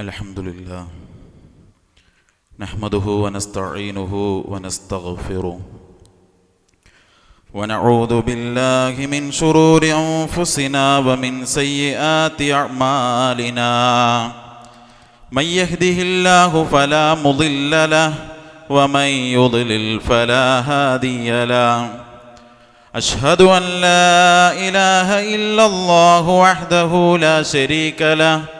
الحمد لله. نحمده ونستعينه ونستغفره. ونعوذ بالله من شرور أنفسنا ومن سيئات أعمالنا. من يهده الله فلا مضل له ومن يضلل فلا هادي له. أشهد أن لا إله إلا الله وحده لا شريك له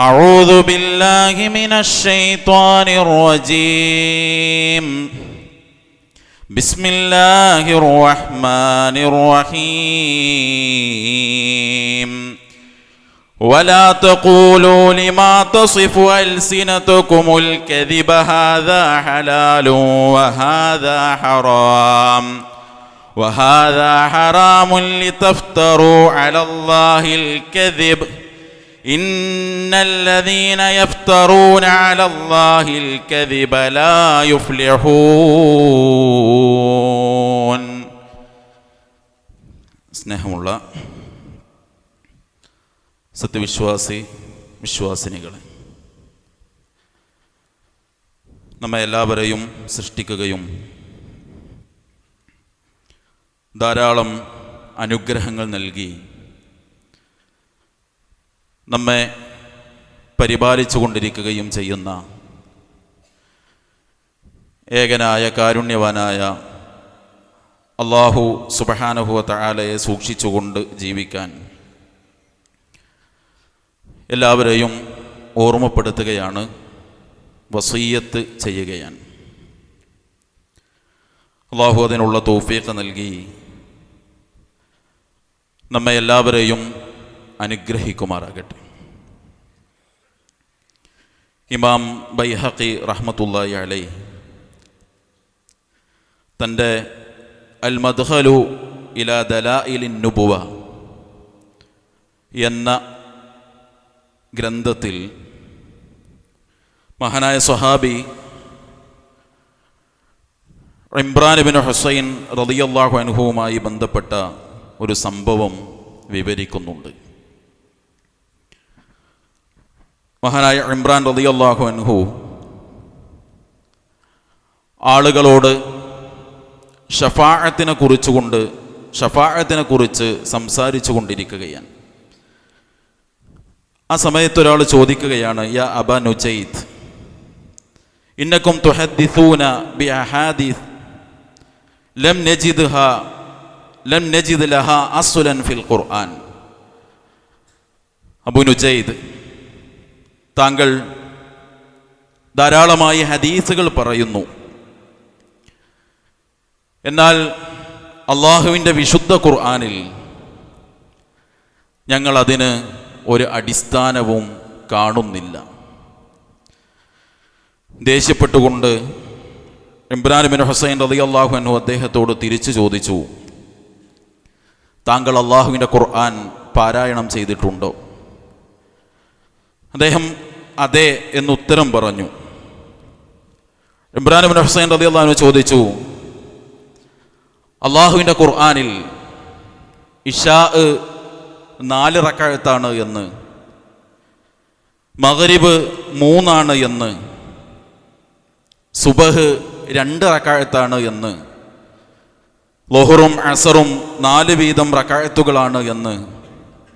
أعوذ بالله من الشيطان الرجيم. بسم الله الرحمن الرحيم. ولا تقولوا لما تصف ألسنتكم الكذب هذا حلال وهذا حرام. وهذا حرام لتفتروا على الله الكذب. إن الذين يفترون على الله الكذب لا يفلحون സ്നേഹമുള്ള സത്യവിശ്വാസി വിശ്വാസിനികളെ നമ്മെ എല്ലാവരെയും സൃഷ്ടിക്കുകയും ധാരാളം അനുഗ്രഹങ്ങൾ നൽകി നമ്മെ പരിപാലിച്ചു കൊണ്ടിരിക്കുകയും ചെയ്യുന്ന ഏകനായ കാരുണ്യവാനായ അള്ളാഹു സുബഹാനുഭവ തആലയെ സൂക്ഷിച്ചുകൊണ്ട് ജീവിക്കാൻ എല്ലാവരെയും ഓർമ്മപ്പെടുത്തുകയാണ് വസീയത്ത് ചെയ്യുകയാണ്. അള്ളാഹു അതിനുള്ള തോഫിയൊക്കെ നൽകി നമ്മെ എല്ലാവരെയും അനുഗ്രഹിക്കുമാറാകട്ടെ. ഇമാം ബൈഹഖി റഹ്മത്തുല്ലായി അലൈ തന്റെ അൽ മദ്ഹലു ഇല ദലായിലിൻ നുബുവ എന്ന ഗ്രന്ഥത്തിൽ മഹാനായ സ്വഹാബി ഇമ്രാൻ ബിൻ ഹുസൈൻ റളിയല്ലാഹു അനുഭവവുമായി ബന്ധപ്പെട്ട ഒരു സംഭവം വിവരിക്കുന്നുണ്ട്. മഹാനായ ഇമ്രാൻ റളിയല്ലാഹു അൻഹു ആളുകളോട് ഷഫാഴത്തിനെ കുറിച്ചുകൊണ്ട് ഷഫാഴത്തിനെ കുറിച്ച് സംസാരിച്ചു കൊണ്ടിരിക്കുകയാണ്. ആ സമയത്ത് ഒരാൾ ചോദിക്കുകയാണ് യാ അബ നുജയ്ത് ഇന്നക്കും തുഹദ്ദിസൂന ബി അഹാദീസ് ലം നജിദ് ലഹ അസ്ലൻ ഫിൽ ഖുർആൻ. അബു നുജൈദ് താങ്കൾ ധാരാളമായി ഹദീസുകൾ പറയുന്നു. എന്നാൽ അള്ളാഹുവിന്റെ വിശുദ്ധ ഖുർആനിൽ ഞങ്ങളതിന് ഒരു അടിസ്ഥാനവും കാണുന്നില്ല. ദേഷ്യപ്പെട്ടുകൊണ്ട് ബിൻ ഹുസൈൻ റതി അള്ളാഹു അനു അദ്ദേഹത്തോട് തിരിച്ചു ചോദിച്ചു താങ്കൾ അള്ളാഹുവിന്റെ ഖുർആൻ പാരായണം ചെയ്തിട്ടുണ്ടോ? അദ്ദേഹം അതെ എന്ന് ഉത്തരം പറഞ്ഞു. ഇബ്രാഹിമിൻ ഹുസൈൻ റതി അള്ളഹാനു ചോദിച്ചു അള്ളാഹുവിന്റെ ഖുർആാനിൽ ഇഷാ നാല് റക്കാഴത്താണ് എന്ന് മകരിബ് മൂന്നാണ് എന്ന് സുബഹ് രണ്ട് റക്കാഴത്താണ് എന്ന് ലൊഹറും അസറും നാല് വീതം റക്കാഴത്തുകളാണ് എന്ന്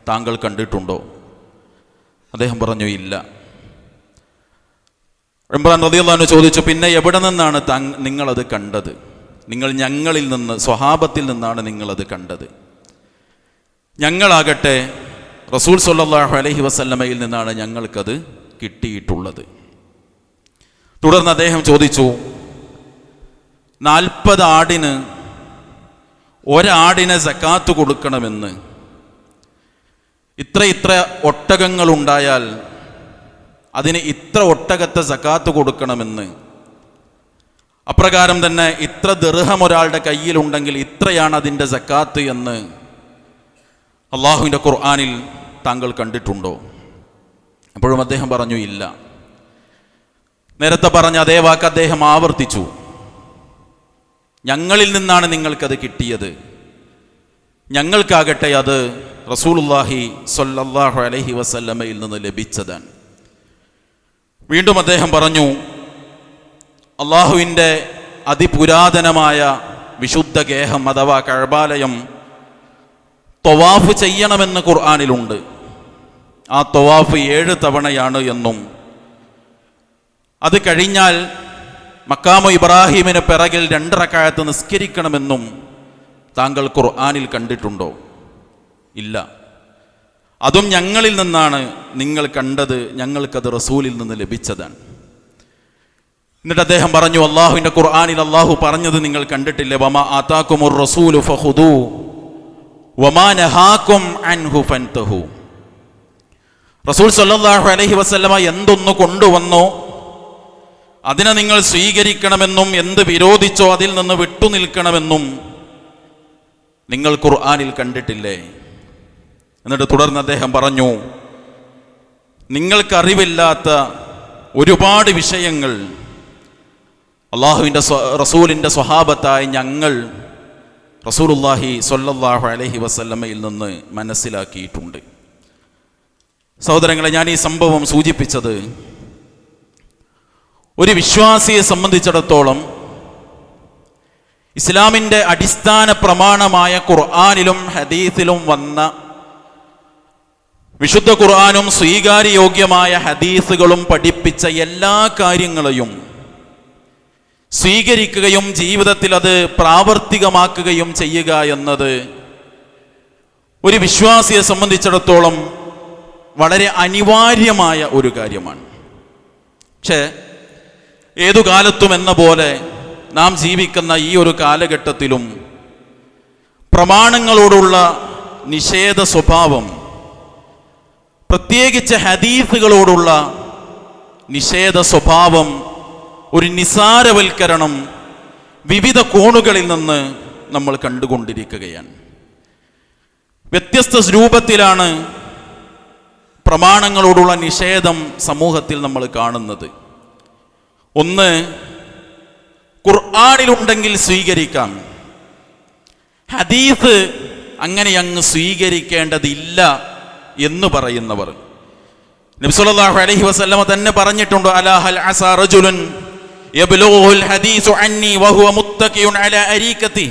താങ്കൾ കണ്ടിട്ടുണ്ടോ? അദ്ദേഹം പറഞ്ഞു ഇല്ല. ഇമ്രാൻ റതിയുള്ളഹാന് ചോദിച്ചു പിന്നെ എവിടെ നിന്നാണ് നിങ്ങളത് കണ്ടത്? നിങ്ങൾ ഞങ്ങളിൽ നിന്ന് സ്വഹാബത്തിൽ നിന്നാണ് നിങ്ങളത് കണ്ടത്? ഞങ്ങളാകട്ടെ റസൂൽ സല്ലാഹു അലഹി വസല്ലമയിൽ നിന്നാണ് ഞങ്ങൾക്കത് കിട്ടിയിട്ടുള്ളത്. തുടർന്ന് അദ്ദേഹം ചോദിച്ചു നാൽപ്പത് ആടിന് ഒരാടിനെ സക്കാത്ത് കൊടുക്കണമെന്ന് ഇത്ര ഇത്ര ഒട്ടകങ്ങളുണ്ടായാൽ അതിന് ഇത്ര ഒട്ടകത്തെ സക്കാത്ത് കൊടുക്കണമെന്ന്. അപ്രകാരം തന്നെ ഇത്ര ദൃഹം ഒരാളുടെ കയ്യിലുണ്ടെങ്കിൽ ഇത്രയാണ് അതിന്റെ സക്കാത്ത് എന്ന് അള്ളാഹുവിന്റെ ഖുർആാനിൽ താങ്കൾ കണ്ടിട്ടുണ്ടോ? എപ്പോഴും അദ്ദേഹം പറഞ്ഞു ഇല്ല. നേരത്തെ പറഞ്ഞ അതേ വാക്ക് അദ്ദേഹം ആവർത്തിച്ചു. ഞങ്ങളിൽ നിന്നാണ് നിങ്ങൾക്കത് കിട്ടിയത്. ഞങ്ങൾക്കാകട്ടെ അത് റസൂലുല്ലാഹി സൊല്ലാഹു അലഹി വസല്ലമയിൽ നിന്ന് ലഭിച്ചതാണ്. വീണ്ടും അദ്ദേഹം പറഞ്ഞു അള്ളാഹുവിന്റെ അതിപുരാതനമായ വിശുദ്ധ ഗേഹം അഥവാ കഴബാലയം തൊവാഫ് ചെയ്യണമെന്ന് ഖുർആാനിലുണ്ട്. ആ തൊവാഫ് ഏഴ് തവണയാണ് എന്നും. അത് കഴിഞ്ഞാൽ മക്കാമു ഇബ്രാഹിമിന് പിറകിൽ രണ്ടരക്കാലത്ത് നിസ്കരിക്കണമെന്നും താങ്കൾ ഖുർആാനിൽ കണ്ടിട്ടുണ്ടോ? ഇല്ല. അതും ഞങ്ങളിൽ നിന്നാണ് നിങ്ങൾ കണ്ടത് ഞങ്ങൾക്കത് റസൂലിൽ നിന്ന് ലഭിച്ചതാണ്. എന്നിട്ട് അദ്ദേഹം പറഞ്ഞു അള്ളാഹുവിന്റെ ഖുർആാനിൽ അള്ളാഹു പറഞ്ഞത് നിങ്ങൾ കണ്ടിട്ടില്ലേ? വമ ആതാക്കുമുർ റസൂലു ഫഹുദു വമാ നഹാക്കും അൻഹു ഫൻതഹു. റസൂൽ സല്ലാഹു അലഹി വസല്ലമ എന്തൊന്ന് കൊണ്ടുവന്നോ അതിനെ നിങ്ങൾ സ്വീകരിക്കണമെന്നും എന്ത് വിരോധിച്ചോ അതിൽ നിന്ന് വിട്ടുനിൽക്കണമെന്നും നിങ്ങൾ ഖുർആാനിൽ കണ്ടിട്ടില്ലേ? എന്നിട്ട് തുടർന്ന് അദ്ദേഹം പറഞ്ഞു നിങ്ങൾക്കറിവില്ലാത്ത ഒരുപാട് വിഷയങ്ങൾ അള്ളാഹുവിന്റെ റസൂലിന്റെ സ്വഹാബത്തായി ഞങ്ങൾ റസൂലുല്ലാഹി സൊല്ലാഹു അലഹി വസല്ലമയിൽ നിന്ന് മനസ്സിലാക്കിയിട്ടുണ്ട്. സഹോദരങ്ങളെ ഞാൻ ഈ സംഭവം സൂചിപ്പിച്ചത് ഒരു വിശ്വാസിയെ സംബന്ധിച്ചിടത്തോളം ഇസ്ലാമിന്റെ അടിസ്ഥാന പ്രമാണമായ ഖുർആാനിലും ഹദീസിലും വന്ന വിശുദ്ധ ഖുർആാനും സ്വീകാര്യയോഗ്യമായ ഹദീസുകളും പഠിപ്പിച്ച എല്ലാ കാര്യങ്ങളെയും സ്വീകരിക്കുകയും ജീവിതത്തിൽ അത് പ്രാവർത്തികമാക്കുകയും ചെയ്യുക എന്നത് ഒരു വിശ്വാസിയെ സംബന്ധിച്ചിടത്തോളം വളരെ അനിവാര്യമായ ഒരു കാര്യമാണ്. പക്ഷേ ഏതു കാലത്തും എന്ന പോലെ നാം ജീവിക്കുന്ന ഈ ഒരു കാലഘട്ടത്തിലും പ്രമാണങ്ങളോടുള്ള നിഷേധ സ്വഭാവം പ്രത്യേകിച്ച് ഹദീസുകളോടുള്ള നിഷേധ സ്വഭാവം ഒരു നിസാരവൽക്കരണം വിവിധ കോണുകളിൽ നിന്ന് നമ്മൾ കണ്ടുകൊണ്ടിരിക്കുകയാണ്. വ്യത്യസ്ത രൂപത്തിലാണ് പ്രമാണങ്ങളോടുള്ള നിഷേധം സമൂഹത്തിൽ നമ്മൾ കാണുന്നത്. ഒന്ന് ഖുർആാനിലുണ്ടെങ്കിൽ സ്വീകരിക്കാം. ഹദീസ് അങ്ങനെ അങ്ങ് സ്വീകരിക്കേണ്ടതില്ല. എന്ന് പറയുന്നവർ. നബ്സുല്ലാഹു അലൈഹി വസല്ലമ തന്നെ പറഞ്ഞിട്ടുണ്ട് അലാഹൽ അസ റജുലുൻ യബ്ലുഹുൽ ഹദീസു അന്നി വഹുവ മുത്തഖിയുൻ അലാ അരീകതി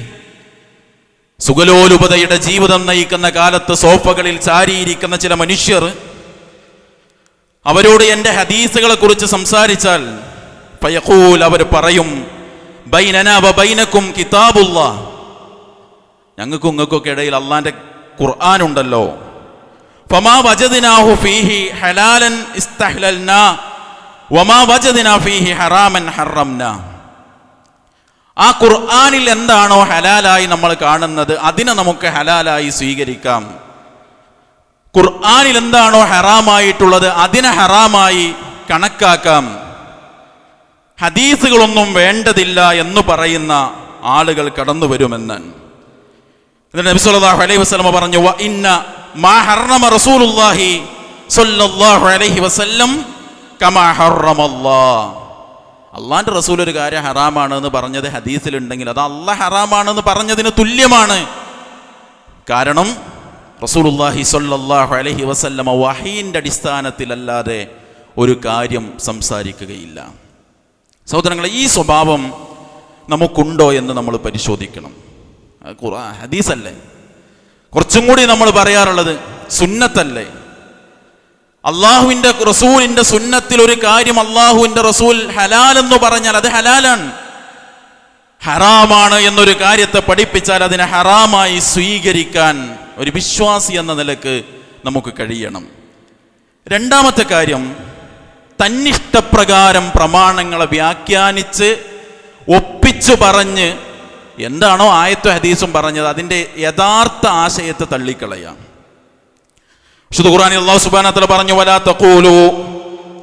സുഗലോലുപതയുടെ ജീവിതം നയിക്കുന്ന കാലത്ത് സോഫകളിൽ ചാരിയിരിക്കുന്ന ചില മനുഷ്യർ അവരോട് എന്റെ ഹദീസുകളെ കുറിച്ച് സംസാരിച്ചാൽ ഫയഖൂൽ അവർ പറയും ബൈനക്കും കിതാബുള്ള ഞങ്ങൾക്കും ഇങ്ങൾക്കൊക്കെ ഇടയിൽ അള്ളാന്റെ ഖുർആൻ വജദിനാഹു ഫീഹി ഹലാലൻ വമാ വജദിനാ ഫീഹി ഹറാമൻ ആ ഖുർആനിൽ എന്താണോ ഹലാലായി നമ്മൾ കാണുന്നത് അതിനെ നമുക്ക് ഹലാലായി സ്വീകരിക്കാം. ഖുർആാനിൽ എന്താണോ ഹറാമായിട്ടുള്ളത് അതിനെ ഹറാമായി കണക്കാക്കാം. ഹദീസുകളൊന്നും വേണ്ടതില്ല എന്ന് പറയുന്ന ആളുകൾ കടന്നു വരുമെന്ന് എന്നിട്ട് നബി സല്ലല്ലാഹു അലൈഹി വസല്ലമ പറഞ്ഞു വ ഇന്ന മാ ഹർറമ റസൂലുള്ളാഹി സ്വല്ലല്ലാഹു അലൈഹി വസല്ലം കമാ ഹർറമല്ലാഹ് അള്ളാന്റെ റസൂൽ ഒരു കാര്യം ഹറാമാണ് എന്ന് പറഞ്ഞത് ഹദീസിലുണ്ടെങ്കിൽ അത് അള്ളാഹ് ഹറാമാണെന്ന് പറഞ്ഞതിന് തുല്യമാണ്. കാരണം റസൂലുള്ളാഹി സ്വല്ലല്ലാഹു അലൈഹി വസല്ലമ വഹീന്റെ അടിസ്ഥാനത്തിലല്ലാതെ ഒരു കാര്യം സംസാരിക്കുകയില്ല. സഹോദരങ്ങളെ ഈ സ്വഭാവം നമുക്കുണ്ടോ എന്ന് നമ്മൾ പരിശോധിക്കണം. ഖുർആൻ ഹദീസല്ലേ? കുറച്ചും കൂടി നമ്മൾ പറയാറുള്ളത് സുന്നത്തല്ലേ? അള്ളാഹുവിന്റെ റസൂലിന്റെ സുന്നത്തിൽ ഒരു കാര്യം അള്ളാഹുവിന്റെ റസൂൽ ഹലാൽ എന്ന് പറഞ്ഞാൽ അത് ഹലാലാണ്. ഹറാമാണ് എന്നൊരു കാര്യത്തെ പഠിപ്പിച്ചാൽ അതിനെ ഹറാമായി സ്വീകരിക്കാൻ ഒരു വിശ്വാസി എന്ന നിലയ്ക്ക് നമുക്ക് കഴിയണം. രണ്ടാമത്തെ കാര്യം തന്നിഷ്ടപ്രകാരം പ്രമാണങ്ങളെ വ്യാഖ്യാനിച്ച് ഒപ്പിച്ചു പറഞ്ഞ് എന്താണോ ആയത്ത് ഹദീസും പറഞ്ഞത് അതിന്റെ യഥാർത്ഥ ആശയത്തെ തള്ളിക്കളയാം. വിശുദ്ധ ഖുർആനിൽ അള്ളാഹു സുബാനത്തിൽ പറഞ്ഞു വലാ തഖൂലു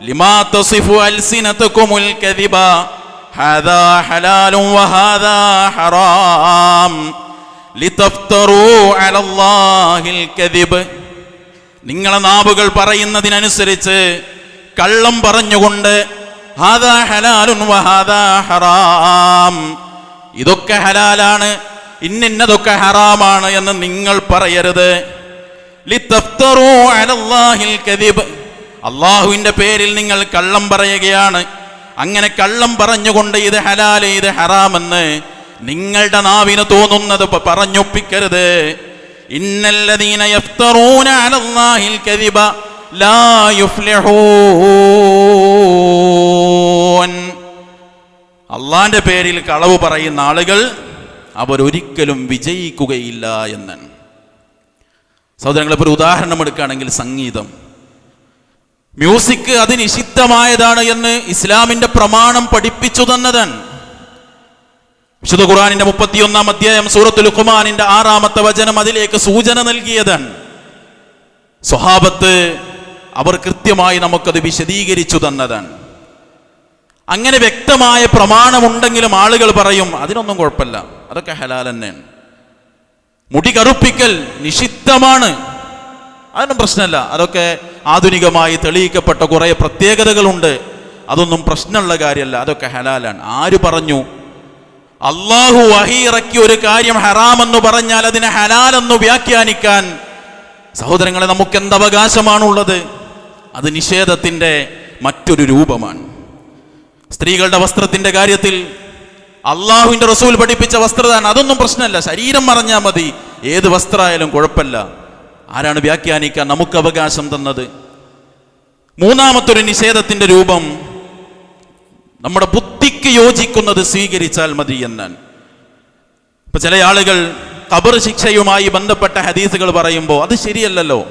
ലിമാ തസിഫു അൽസിനതകുമുൽ കദിബ ഹാദാ ഹലാലും വഹാദാ ഹറാം ലിതഫ്തറൂ അലല്ലാഹിൽ കദിബ്. നിങ്ങളെ നാവുകൾ പറയുന്നതിനനുസരിച്ച് കള്ളം പറഞ്ഞുകൊണ്ട് ഹാദാ ഹലാലുൻ വഹാദാ ഹറാം ഇതൊക്കെ ഹലാലാണ് ഇന്നിന്നതൊക്കെ ഹറാമാണ് എന്ന് നിങ്ങൾ പറയരുത്. അള്ളാഹുവിന്റെ പേരിൽ നിങ്ങൾ കള്ളം പറയുകയാണ്. അങ്ങനെ കള്ളം പറഞ്ഞുകൊണ്ട് ഇത് ഹലാൽ ഇത് ഹറാമെന്ന് നിങ്ങളുടെ നാവിന് തോന്നുന്നത് പറഞ്ഞൊപ്പിക്കരുത്. ഇന്നല്ലദീന യഫ്തറൂന അലല്ലാഹിൽ കദിബ ലാ അള്ളാന്റെ പേരിൽ കളവ് പറയുന്ന ആളുകൾ അവരൊരിക്കലും വിജയിക്കുകയില്ല എന്ന്. സഹോദരങ്ങളിപ്പോൾ ഒരു ഉദാഹരണം എടുക്കുകയാണെങ്കിൽ സംഗീതം. മ്യൂസിക് അത് നിഷിദ്ധമായതാണ് എന്ന് ഇസ്ലാമിന്റെ പ്രമാണം പഠിപ്പിച്ചു തന്നതൻ. വിശുദ്ധ ഖുറാനിന്റെ മുപ്പത്തിയൊന്നാം അധ്യായം സൂറത്തുൽ ലുഖ്മാനിന്റെ ആറാമത്തെ വചനം അതിലേക്ക് സൂചന നൽകിയതൻ. സ്വഹാബത്ത് അവർ കൃത്യമായി നമുക്കത് വിശദീകരിച്ചു തന്നതാണ് അങ്ങനെ വ്യക്തമായ പ്രമാണമുണ്ടെങ്കിലും ആളുകൾ പറയും അതിനൊന്നും കുഴപ്പമില്ല. അതൊക്കെ ഹലാൽ തന്നെയാണ്. മുടി കറുപ്പിക്കൽ നിഷിദ്ധമാണ്. അതൊന്നും പ്രശ്നമല്ല. അതൊക്കെ ആധുനികമായി തെളിയിക്കപ്പെട്ട കുറേ പ്രത്യേകതകളുണ്ട്. അതൊന്നും പ്രശ്നമുള്ള കാര്യമല്ല. അതൊക്കെ ഹലാലാണ്. ആര് പറഞ്ഞു? അള്ളാഹു വഹീറക്കി ഒരു കാര്യം ഹറാമെന്ന് പറഞ്ഞാൽ അതിനെ ഹലാലെന്ന് വ്യാഖ്യാനിക്കാൻ സഹോദരങ്ങളെ നമുക്ക് എന്ത് അവകാശമാണുള്ളത്? അത് നിഷേധത്തിന്റെ മറ്റൊരു രൂപമാണ്. സ്ത്രീകളുടെ വസ്ത്രത്തിന്റെ കാര്യത്തിൽ അള്ളാഹുവിന്റെ റസൂൽ പഠിപ്പിച്ച വസ്ത്രദാനം അതൊന്നും പ്രശ്നമല്ല. ശരീരം മറഞ്ഞാൽ മതി. ഏത് വസ്ത്രമായാലും കുഴപ്പമില്ല. ആരാണ് വ്യാഖ്യാനിക്കാൻ നമുക്ക് അവകാശം തന്നത്? മൂന്നാമത്തൊരു നിഷേധത്തിന്റെ രൂപം നമ്മുടെ ബുദ്ധിക്ക് യോജിക്കുന്നത് സ്വീകരിച്ചാൽ മതി എന്നാണ്. ഇപ്പൊ ചില ആളുകൾ കബർ ശിക്ഷയുമായി ബന്ധപ്പെട്ട ഹദീസുകൾ പറയുമ്പോൾ അത് ശരിയല്ലല്ലോ.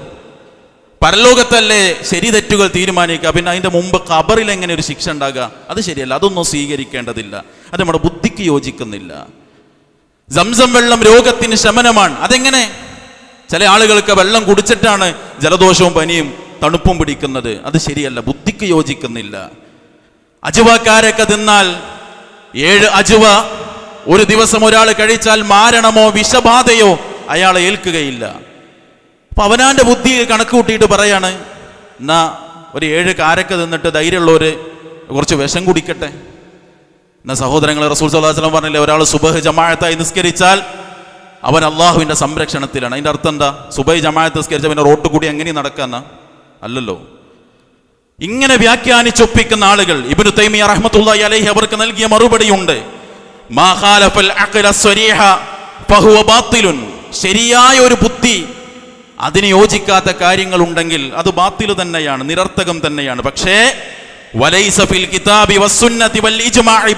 പരലോകത്തല്ലേ ശരി തെറ്റുകൾ തീരുമാനിക്കുക? പിന്നെ അതിന്റെ മുമ്പ് കബറിൽ എങ്ങനെ ഒരു ശിക്ഷ ഉണ്ടാകുക? അത് ശരിയല്ല അതൊന്നും സ്വീകരിക്കേണ്ടതില്ല. അത് നമ്മുടെ ബുദ്ധിക്ക് യോജിക്കുന്നില്ല. സംസം വെള്ളം രോഗത്തിന് ശമനമാണ്. അതെങ്ങനെ? ചില ആളുകൾക്ക് വെള്ളം കുടിച്ചിട്ടാണ് ജലദോഷവും പനിയും തണുപ്പും പിടിക്കുന്നത്. അത് ശരിയല്ല ബുദ്ധിക്ക് യോജിക്കുന്നില്ല. അജുവക്കാരൊക്കെ തിന്നാൽ ഏഴ് അജുവ ഒരു ദിവസം ഒരാൾ കഴിച്ചാൽ മാരണമോ വിഷബാധയോ അയാളെ ഏൽക്കുകയില്ല. അപ്പൊ അവനാന്റെ ബുദ്ധി കണക്ക് കൂട്ടിയിട്ട് പറയാണ് എന്നാ ഒരു ഏഴ് കാരക്ക തിന്നിട്ട് ധൈര്യമുള്ളവര് കുറച്ച് വിഷം കുടിക്കട്ടെ. എന്നാ സഹോദരങ്ങൾ റസൂൽ വസല്ലം പറഞ്ഞില്ലേ ഒരാൾ സുബഹ് ജമാഅത്തായി നിസ്കരിച്ചാൽ അവൻ അള്ളാഹുവിന്റെ സംരക്ഷണത്തിലാണ്. അതിന്റെ അർത്ഥം എന്താ? സുബൈ ജമാഅത്ത് നിസ്കരിച്ച പിന്നെ റോട്ട് കൂടി എങ്ങനെ നടക്കാന്ന അല്ലല്ലോ. ഇങ്ങനെ വ്യാഖ്യാനിച്ചൊപ്പിക്കുന്ന ആളുകൾ ഇബ്നു തൈമിയ റഹ്മത്തുള്ളാഹി അലൈഹി അവർക്ക് നൽകിയ മറുപടിയുണ്ട് ശരിയായ ഒരു ബുദ്ധി അതിന് യോജിക്കാത്ത കാര്യങ്ങൾ ഉണ്ടെങ്കിൽ അത് ബാത്തിൽ തന്നെയാണ് നിരർത്ഥകം തന്നെയാണ്. പക്ഷേ ഫിൽ കിതാബി വസുന്നതി വൽ ഇജ്മാഇ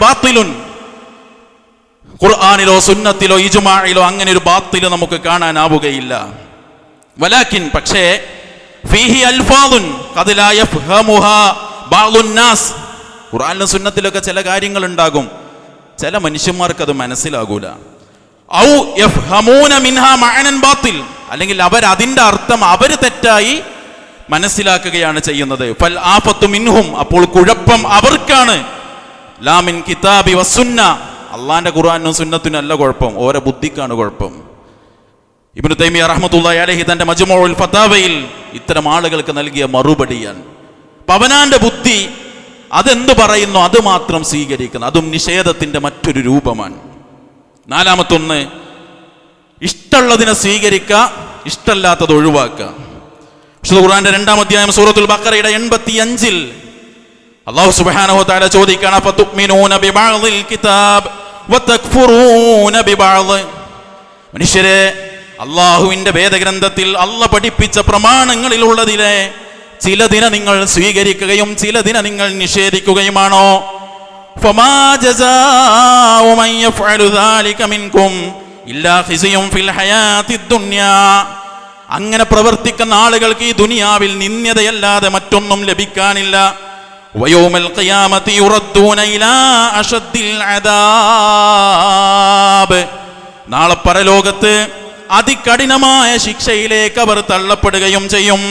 ഖുർആനിലോ സുന്നത്തിലോ ഇജ്മാഇലോ അങ്ങനെ ഒരു ബാത്തിൽ നമുക്ക് കാണാനാവുകയില്ല. വലാക്കിൻ പക്ഷേ ഫീഹി ഖുർആനിലും സുന്നത്തിലൊക്കെ ചില കാര്യങ്ങൾ ഉണ്ടാകും ചില മനുഷ്യന്മാർക്ക് അത് മനസ്സിലാകൂല. ഔ അല്ലെങ്കിൽ അവർ അതിന്റെ അർത്ഥം അവർ തെറ്റായി മനസ്സിലാക്കുകയാണ് ചെയ്യുന്നത്. ഫൽ ആഫത്തു മിൻഹും. അപ്പോൾ കുഴപ്പം അവർക്കാണ്. ലാമിൻ കിതാബി വസുന്ന അള്ളാന്റെ ഖുർആാനും സുന്നത്തിനും അല്ല കുഴപ്പം. ഓരോ ബുദ്ധിക്കാണ് കുഴപ്പം. ഇബ്നു തൈമിയ റഹ്മത്തുള്ളാഹി അലൈഹി തന്റെ മജ്മുഉൽ ഫതാവയിൽ ഇത്തരം ആളുകൾക്ക് നൽകിയ മറുപടിയാണ്. പവനാന്റെ ബുദ്ധി അതെന്ത് പറയുന്നു അത് മാത്രം സ്വീകരിക്കുന്നു. അതും നിഷേധത്തിന്റെ മറ്റൊരു രൂപമാണ്. നാലാമത്തൊന്ന് ഇഷ്ടമുള്ളതിനെ സ്വീകരിക്കുക ഇഷ്ടമല്ലാത്തത് ഒഴിവാക്കുക വിശുദ്ധ ഖുർആന്റെ രണ്ടാം അധ്യായം സൂറത്തുൽ ബക്കറയുടെ എൺപത്തി അഞ്ചിൽ അള്ളാഹു സുബാനോ തആല ചോദിക്കണം മനുഷ്യരെ അള്ളാഹുവിന്റെ വേദഗ്രന്ഥത്തിൽ അള്ള പഠിപ്പിച്ച പ്രമാണങ്ങളിലുള്ളതിലെ ചിലതിനെ നിങ്ങൾ സ്വീകരിക്കുകയും ചിലതിനെ നിങ്ങൾ നിഷേധിക്കുകയുമാണോ? ഫമാ جزاء മൻ يفعل ذلك منكم ഇല്ലാ خزي في ഹയാത്തിദ് الدنيا അങ്ങനെ പ്രവർത്തിക്കുന്ന ആളുകൾക്ക് ഈ ദുനിയാവിൽ നിന്ദ്യതയല്ലാതെ മറ്റൊന്നും ലഭിക്കാനില്ല. വയോമൽ ഖിയാമത്തി യുറദ്ദൂന ഇലാ നാളെ പരലോകത്ത് അതികഠിനമായ ശിക്ഷയിലേക്ക് അവർ തള്ളപ്പെടുകയും ചെയ്യും.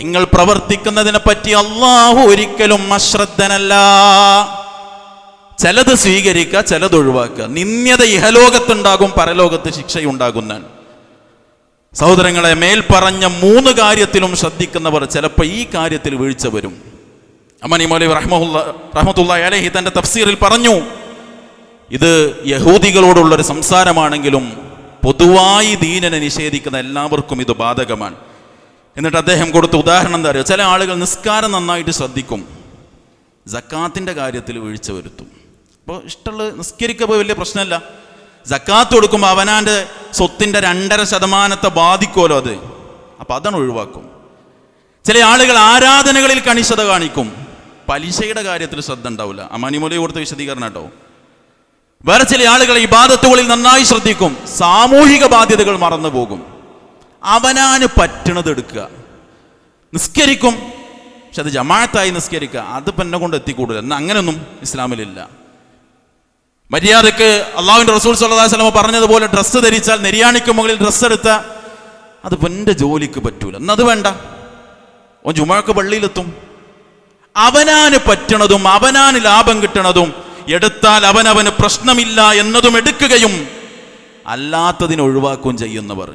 നിങ്ങൾ പ്രവർത്തിക്കുന്നതിനെ പറ്റി അള്ളാഹു ഒരിക്കലും അശ്രദ്ധനല്ല. ചിലത് സ്വീകരിക്കുക ചിലത് ഒഴിവാക്കുക. നിന്ദ്യത ഇഹലോകത്തുണ്ടാകും പരലോകത്ത് ശിക്ഷയുണ്ടാകുന്നതാണ്. സഹോദരങ്ങളെ മേൽ പറഞ്ഞ മൂന്ന് കാര്യത്തിലും ശ്രദ്ധിക്കുന്നവർ ചിലപ്പോൾ ഈ കാര്യത്തിൽ വീഴ്ച വരും. അമ്മനി മൗലവി റഹ്മുല്ല റഹ്മത്തുള്ള അലഹി തന്റെ തഫ്സീറിൽ പറഞ്ഞു ഇത് യഹൂദികളോടുള്ള ഒരു സംസാരമാണെങ്കിലും പൊതുവായി ദീനനെ നിഷേധിക്കുന്ന എല്ലാവർക്കും ഇത് ബാധകമാണ്. എന്നിട്ട് അദ്ദേഹം കൊടുത്ത ഉദാഹരണം എന്താ പറയുക ചില ആളുകൾ നിസ്കാരം നന്നായിട്ട് ശ്രദ്ധിക്കും ജക്കാത്തിന്റെ കാര്യത്തിൽ വീഴ്ച വരുത്തും. അപ്പോൾ ഇഷ്ടമുള്ള നിസ്കരിക്കുമ്പോൾ വലിയ പ്രശ്നമല്ല. ജക്കാത്ത് കൊടുക്കുമ്പോൾ അവനാന്റെ സ്വത്തിന്റെ രണ്ടര ശതമാനത്തെ ബാധിക്കുമല്ലോ അത്. അപ്പം അതാണ് ഒഴിവാക്കും. ചില ആളുകൾ ആരാധനകളിൽ കണിശത കാണിക്കും. പലിശയുടെ കാര്യത്തിൽ ശ്രദ്ധ ഉണ്ടാവില്ല. അമാനിമൂലി കൊടുത്ത വിശദീകരണം കേട്ടോ. വേറെ ചില ആളുകൾ ഈ ബാധത്തുകളിൽ നന്നായി ശ്രദ്ധിക്കും. സാമൂഹിക ബാധ്യതകൾ മറന്നു പോകും അവനാന് പറ്റണത് എടുക്കുക. നിസ്കരിക്കും പക്ഷെ അത് ജമാഅത്തായി നിസ്കരിക്കുക. അത് പെന്നെ കൊണ്ട് എത്തിക്കൂടില്ല. എന്നാൽ അങ്ങനെയൊന്നും ഇസ്ലാമിലില്ല. മര്യാദയ്ക്ക് അള്ളാഹുവിന്റെ റസൂൽ സല്ലാ വസല്ലം പറഞ്ഞതുപോലെ ഡ്രസ്സ് ധരിച്ചാൽ നെരിയാണിക്ക് മുകളിൽ ഡ്രസ്സ് എടുത്ത അത് എന്റെ ജോലിക്ക് പറ്റൂല. എന്നത് വേണ്ട. ഓൻ ജുമാക്ക് പള്ളിയിലെത്തും. അവനാന് പറ്റണതും അവനാന് ലാഭം കിട്ടണതും എടുത്താൽ അവനവന് പ്രശ്നമില്ല എന്നതും എടുക്കുകയും അല്ലാത്തതിനെ ഒഴിവാക്കുകയും ചെയ്യുന്നവർ.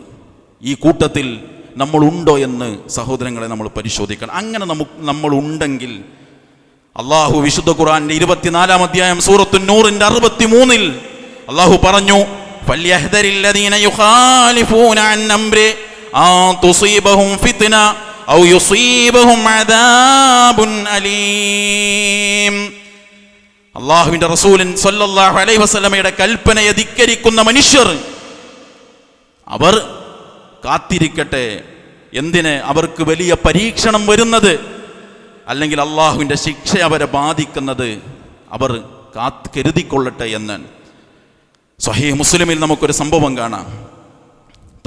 ഈ കൂട്ടത്തിൽ നമ്മൾ ഉണ്ടോ എന്ന് സഹോദരങ്ങളെ നമ്മൾ പരിശോധിക്കണം. അങ്ങനെ നമുക്ക് നമ്മൾ ഉണ്ടെങ്കിൽ അള്ളാഹു വിശുദ്ധ ഖുറാന്റെ ഇരുപത്തിനാലാം അധ്യായം സൂറത്തു നൂറിന്റെ അറുപത്തി മൂന്നിൽ അള്ളാഹു പറഞ്ഞു ഔ യുസീബഹും അദാബുൻ അലീം. അള്ളാഹുവിന്റെ റസൂലിൻ സൊല്ലാഹു അലൈഹി വസല്ലമയുടെ കൽപ്പനയെ ധിക്കരിക്കുന്ന മനുഷ്യർ അവർ കാത്തിരിക്കട്ടെ. എന്തിന്? അവർക്ക് വലിയ പരീക്ഷണം വരുന്നത്. അല്ലെങ്കിൽ അള്ളാഹുവിന്റെ ശിക്ഷ അവരെ ബാധിക്കുന്നത് അവർ കാത്ത് കരുതിക്കൊള്ളട്ടെ എന്ന്. സഹീ മുസ്ലിമിൽ നമുക്കൊരു സംഭവം കാണാം.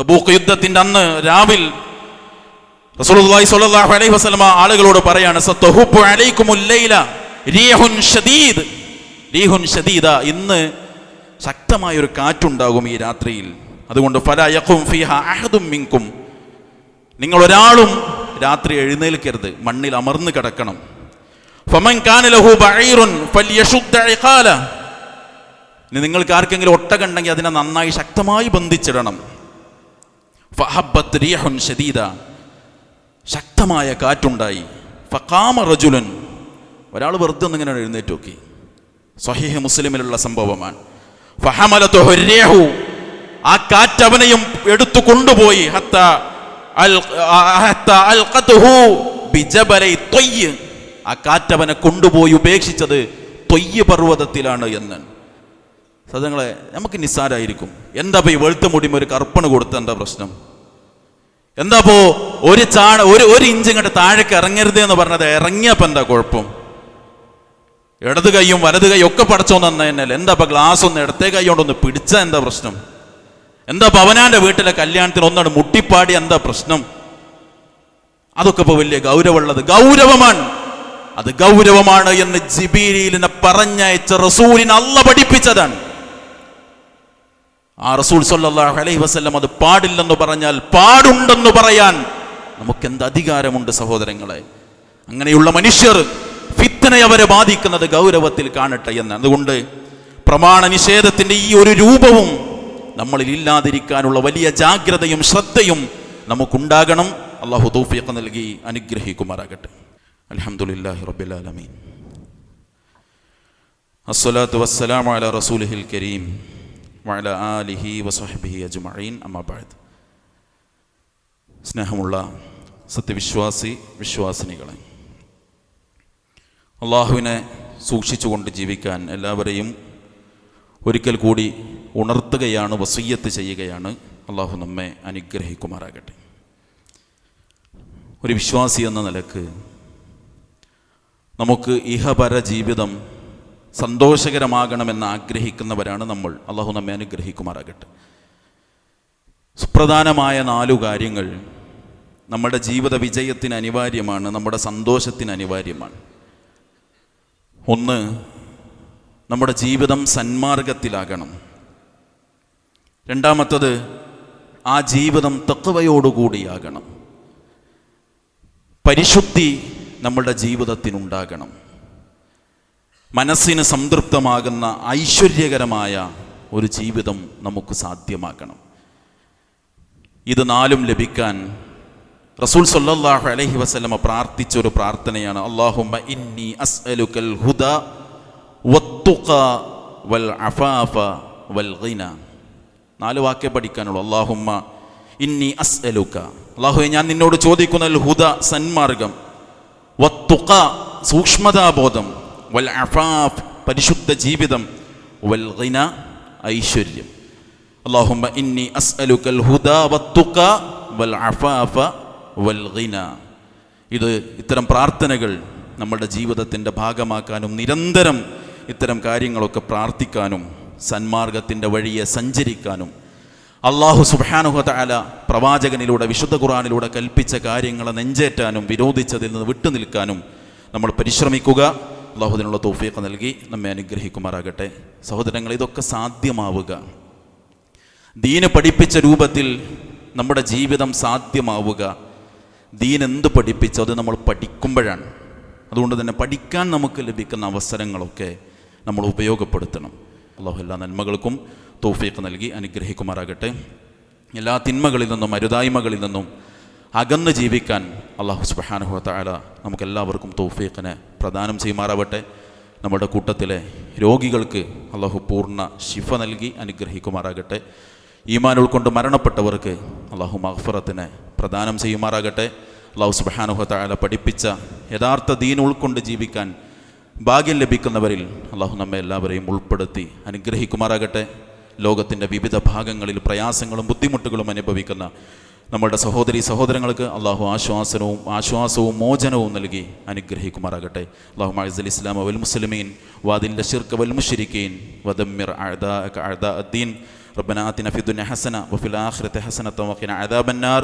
തബൂക്ക് യുദ്ധത്തിന്റെ അന്ന് രാവിൽ റസൂലുള്ളാഹി സ്വല്ലല്ലാഹു അലൈഹി വസല്ലമ ആളുകളോട് പറയാണ് സത്തഹുബ്ബു അലൈക്കുമുൽ ലൈല റീഹുൻ ഷദീദ്. റീഹുൻ ഷദീദ ഇന്ന് ശക്തമായ ഒരു കാറ്റുണ്ടാകും ഈ രാത്രിയിൽ. അതുകൊണ്ട് ഫല യഖും ഫിഹ അഹദും മിങ്കും. നിങ്ങൾ ഒരാളും രാത്രി എഴുന്നേൽക്കരുത് മണ്ണിൽ അമർന്ന് കിടക്കണം. ഫമൻ കാന ലഹു ബഈറുൻ ഫൽയശുദ്ദ ഇഖാല. ഇനി നിങ്ങൾക്ക് ആർക്കെങ്കിലും ഒട്ടകണ്ടെങ്കിൽ അതിനെ നന്നായി ശക്തമായി ബന്ധിച്ചിടണം. ഫഹബത്ത് റീഹുൻ ഷദീദ ശക്തമായ കാറ്റുണ്ടായി. ഫഖാമ റജുലൻ. ഒരാൾ വെറുതെ ഒന്നിങ്ങനെ എഴുന്നേറ്റ് നോക്കി. സ്വഹീഹ് മുസ്ലിമിലുള്ള സംഭവമാണ്. ആ കാറ്റ് അവനെയും എടുത്തു കൊണ്ടുപോയി. ആ കാറ്റ് അവനെ കൊണ്ടുപോയി ഉപേക്ഷിച്ചത് തൊയ്യ് പർവതത്തിലാണ് എന്ന്. സത്യങ്ങളെ നമുക്ക് നിസ്സാരായിരിക്കും. എന്താ ഈ വെളുത്ത മുടിമ ഒരു കർപ്പണ് കൊടുത്ത എന്താ പ്രശ്നം? എന്താ പോ ഒരു ചാണ ഒരു ഒരു ഇഞ്ച് ഇങ്ങോട്ട് താഴേക്ക് ഇറങ്ങരുത് എന്ന് പറഞ്ഞത് ഇറങ്ങിയപ്പോ എന്താ കുഴപ്പം? ഇടത് കൈയും വലത് കൈയും ഒക്കെ പടച്ചോ തന്നെ എന്താ ഇപ്പൊ ഗ്ലാസ് ഒന്ന് ഇടത്തെ കൈ കൊണ്ടൊന്ന് പിടിച്ചാ എന്താ പ്രശ്നം? എന്താ പവനാന്റെ വീട്ടിലെ കല്യാണത്തിന് ഒന്നാണ് മുട്ടിപ്പാടി എന്താ പ്രശ്നം? അതൊക്കെ ഇപ്പൊ വലിയ ഗൗരവമുള്ളത്. ഗൗരവമാണ്. അത് ഗൗരവമാണ് എന്ന് ജിബീലിനെ പറഞ്ഞയച്ച റസൂലിന് അല്ല പഠിപ്പിച്ചതാണ്. ആ റസൂൽ സല്ലല്ലാഹു അലൈഹി വസല്ലം അത് പാടില്ലെന്ന് പറഞ്ഞാൽ പാടുണ്ടെന്ന് പറയാൻ നമുക്കെന്ത് അധികാരമുണ്ട് സഹോദരങ്ങളെ? അങ്ങനെയുള്ള മനുഷ്യർ ഫിത്തനെ അവരെ ബാധിക്കുന്നത് ഗൗരവത്തിൽ കാണട്ടെ എന്ന്. അതുകൊണ്ട് പ്രമാണ നിഷേധത്തിന്റെ ഈ ഒരു രൂപവും നമ്മളിൽ ഇല്ലാതിരിക്കാനുള്ള വലിയ ജാഗ്രതയും ശ്രദ്ധയും നമുക്കുണ്ടാകണം. അള്ളാഹു തൗഫീഖ് നൽകി അനുഗ്രഹിക്കുമാറാകട്ടെ. അലഹമുല്ലാഹി ആലമീൻ. അസ്സലാത്തു വസ്സലാമു അല റസൂലിഹിൽ കരീം വഅല ആലിഹി വസഹ്ബിഹി അജ്മഈൻ. അമ്മാബാദ് സ്നേഹമുള്ള സത്യവിശ്വാസി വിശ്വാസിനികളെ അള്ളാഹുവിനെ സൂക്ഷിച്ചുകൊണ്ട് ജീവിക്കാൻ എല്ലാവരെയും ഒരിക്കൽ കൂടി ഉണർത്തുകയാണ് വസീയത്ത് ചെയ്യുകയാണ്. അള്ളാഹു നമ്മെ അനുഗ്രഹിക്കുമാറാകട്ടെ. ഒരു വിശ്വാസി എന്ന നിലയ്ക്ക് നമുക്ക് ഇഹപര ജീവിതം സന്തോഷകരമാകണമെന്ന് ആഗ്രഹിക്കുന്നവരാണ് നമ്മൾ. അള്ളാഹു നമ്മെ അനുഗ്രഹിക്കുമാറാകട്ടെ. സുപ്രധാനമായ നാലു കാര്യങ്ങൾ നമ്മുടെ ജീവിത വിജയത്തിന് അനിവാര്യമാണ് നമ്മുടെ സന്തോഷത്തിന് അനിവാര്യമാണ്. ഒന്ന് നമ്മുടെ ജീവിതം സന്മാർഗത്തിലാകണം. രണ്ടാമത്തത് ആ ജീവിതം തക്കവയോടുകൂടിയാകണം പരിശുദ്ധി നമ്മളുടെ ജീവിതത്തിനുണ്ടാകണം. മനസ്സിന് സംതൃപ്തമാകുന്ന ഐശ്വര്യകരമായ ഒരു ജീവിതം നമുക്ക് സാധ്യമാക്കണം ഇത് നാലും ലഭിക്കാൻ റസൂൽ സല്ലല്ലാഹു അലൈഹി വസ്ലമ പ്രാർത്ഥിച്ച ഒരു പ്രാർത്ഥനയാണ്. അല്ലാഹുമ്മ ഇന്നി അസ്അലുക്കൽ ഹുദ വത്തുഖ വൽ അഫാഫ വൽ ഗിന. നാല് വാക്യേ പഠിക്കാനുള്ളൂ. അല്ലാഹുമ്മ ഇന്നി അസ്അലുക. അല്ലാഹുവേ ഞാൻ നിന്നോട് ചോദിക്കുന്ന അൽ ഹുദ സന്മാർഗം. വത്തുക സൂക്ഷ്മതാബോധം. വൽ അഫാഫ് പരിശുദ്ധ ജീവിതം. വൽ ഗിന ഐശ്വര്യം. അള്ളാഹുമ്മ ഇന്നി അസ്അലുക്കൽ ഹുദ വത്തുക വൽ അഫാഫ വൽ ഗിന. ഇത് ഇത്തരം പ്രാർത്ഥനകൾ നമ്മുടെ ജീവിതത്തിന്റെ ഭാഗമാക്കാനും നിരന്തരം ഇത്തരം കാര്യങ്ങളൊക്കെ പ്രാർത്ഥിക്കാനും സന്മാർഗത്തിന്റെ വഴിയെ സഞ്ചരിക്കാനും അള്ളാഹു സുബാനുഹത അല പ്രവാചകനിലൂടെ വിശുദ്ധ ഖുറാനിലൂടെ കൽപ്പിച്ച കാര്യങ്ങളെ നെഞ്ചേറ്റാനും വിരോധിച്ചതിൽ നിന്ന് വിട്ടുനിൽക്കാനും നമ്മൾ പരിശ്രമിക്കുക. അള്ളാഹു അതിനുള്ള തോഫീഖ് നൽകി നമ്മെ അനുഗ്രഹിക്കുമാറാകട്ടെ. സഹോദരങ്ങൾ ഇതൊക്കെ സാധ്യമാവുക. ദീന് പഠിപ്പിച്ച രൂപത്തിൽ നമ്മുടെ ജീവിതം സാധ്യമാവുക. ദീൻ എന്ത് പഠിപ്പിച്ചോ അത് നമ്മൾ പഠിക്കുമ്പോഴാണ്. അതുകൊണ്ട് തന്നെ പഠിക്കാൻ നമുക്ക് ലഭിക്കുന്ന അവസരങ്ങളൊക്കെ നമ്മൾ ഉപയോഗപ്പെടുത്തണം. അള്ളാഹു എല്ലാ നന്മകൾക്കും തോഫീക്ക് നൽകി അനുഗ്രഹിക്കുമാറാകട്ടെ. എല്ലാ തിന്മകളിൽ നിന്നും അരുതായ്മകളിൽ നിന്നും അകന്ന് ജീവിക്കാൻ അള്ളാഹു സുബാനുഹത്തായ നമുക്കെല്ലാവർക്കും തോഫീഖിനെ പ്രദാനം ചെയ്യുമാറാവട്ടെ. നമ്മുടെ കൂട്ടത്തിലെ രോഗികൾക്ക് അള്ളാഹു പൂർണ ശിഫ നൽകി അനുഗ്രഹിക്കുമാറാകട്ടെ. ഈമാൻ ഉൾക്കൊണ്ട് മരണപ്പെട്ടവർക്ക് അള്ളാഹു മഹ്ഫറത്തിനെ പ്രദാനം ചെയ്യുമാറാകട്ടെ അള്ളാഹു സുബാനുഹത്തായ പഠിപ്പിച്ച യഥാർത്ഥ ദീൻ ഉൾക്കൊണ്ട് ജീവിക്കാൻ ഭാഗ്യം ലഭിക്കുന്നവരിൽ അള്ളാഹു നമ്മെ എല്ലാവരെയും ഉൾപ്പെടുത്തി അനുഗ്രഹിക്കുമാറാകട്ടെ ലോകത്തിൻ്റെ വിവിധ ഭാഗങ്ങളിൽ പ്രയാസങ്ങളും ബുദ്ധിമുട്ടുകളും അനുഭവിക്കുന്ന നമ്മുടെ സഹോദരി സഹോദരങ്ങൾക്ക് അള്ളാഹു ആശ്വാസനവും ആശ്വാസവും മോചനവും നൽകി അനുഗ്രഹിക്കുമാറാകട്ടെ അള്ളാഹു മഅസൽ ഇസ്ലാം വൽ മുസ്ലിമീൻ വാദിൻ്റെ ഷിർക്ക് വൽ മുഷിരിക്കീൻ വദമ്മിർ അദ്ദീൻ ربنا آتنا في الدنيا حسنة وفي الآخرة حسنة وقنا عذاب النار